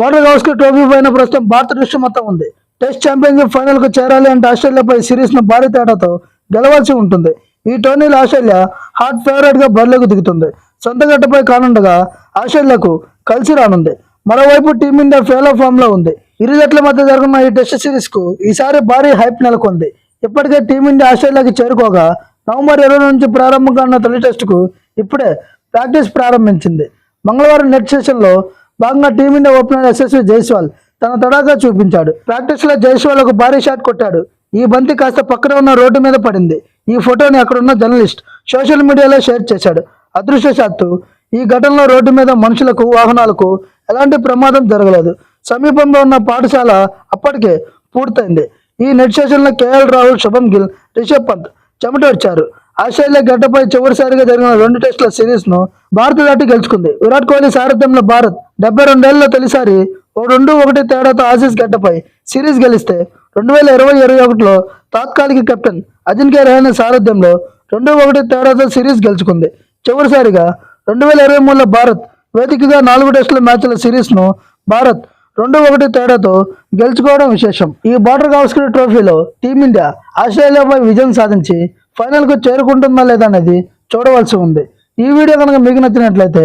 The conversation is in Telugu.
బోర్డర్ గౌస్కర్ ట్రోఫీ పైన ప్రస్తుతం భారత దృష్టి మొత్తం ఉంది. టెస్ట్ ఛాంపియన్షిప్ ఫైనల్కు చేరాలి అంటే ఆస్ట్రేలియాపై సిరీస్ను భారీ తేడాతో గెలవాల్సి ఉంటుంది. ఈ టోర్నీలో ఆస్ట్రేలియా హాట్ ఫేవరెట్గా బరిలోకి దిగుతుంది. సొంత గడ్డపై కానుండగా ఆస్ట్రేలియాకు కలిసి రానుంది. మరోవైపు టీమిండియా ఫెయిల్ ఫామ్లో ఉంది. ఇరు జట్ల మధ్య జరుగుతున్న ఈ టెస్ట్ సిరీస్కు ఈసారి భారీ హైప్ నెలకొంది. ఇప్పటికే టీమిండియా ఆస్ట్రేలియాకి చేరుకోగా నవంబర్ ఇరవై నుంచి ప్రారంభం కానున్న తొలి టెస్టుకు ఇప్పుడే ప్రాక్టీస్ ప్రారంభించింది. మంగళవారం నెట్ సెషన్లో భాగంగా టీమిండియా ఓపెనర్ యశస్వి జైస్వాల్ తన తడాగా చూపించాడు. ప్రాక్టీస్లో జైస్వాల్ ఒక భారీ షాట్ కొట్టాడు. ఈ బంతి కాస్త పక్కన ఉన్న రోడ్డు మీద పడింది. ఈ ఫోటోని అక్కడున్న జర్నలిస్ట్ సోషల్ మీడియాలో షేర్ చేశాడు. అదృష్టశాత్తు ఈ ఘటనలో రోడ్డు మీద మనుషులకు వాహనాలకు ఎలాంటి ప్రమాదం జరగలేదు. సమీపంలో ఉన్న పాఠశాల అప్పటికే పూర్తయింది. ఈ నెట్ సెషన్లో కేఎల్ రాహుల్ శుభం గిల్ రిషబ్ పంత్ చెమట వచ్చారు ఆస్ట్రేలియా గడ్డపై చివరిసారిగా జరిగిన రెండు టెస్టుల సిరీస్ను భారత భారత్ దాటి గెలుచుకుంది. విరాట్ కోహ్లీ సారథ్యంలో భారత్ డెబ్బై రెండేళ్ళలో తొలిసారి ఓ రెండు ఒకటి తేడాతో ఆసీస్ గడ్డపై సిరీస్ గెలిస్తే రెండు వేల ఇరవై ఇరవై ఒకటిలో తాత్కాలిక కెప్టెన్ అజింక్య రహానే సారథ్యంలో రెండు ఒకటి తేడాతో సిరీస్ గెలుచుకుంది. చివరిసారిగా రెండు వేల ఇరవై మూడులో భారత్ వేదికగా నాలుగు టెస్టుల మ్యాచ్ల సిరీస్ను భారత్ రెండు ఒకటి తేడాతో గెలుచుకోవడం విశేషం. ఈ బార్డర్ గావస్కర్ ట్రోఫీలో టీమిండియా ఆస్ట్రేలియాపై విజయం సాధించి ఫైనల్కు చేరుకుంటుందా లేదా అనేది చూడవలసి ఉంది. ఈ వీడియో కనుక మీకు నచ్చినట్లయితే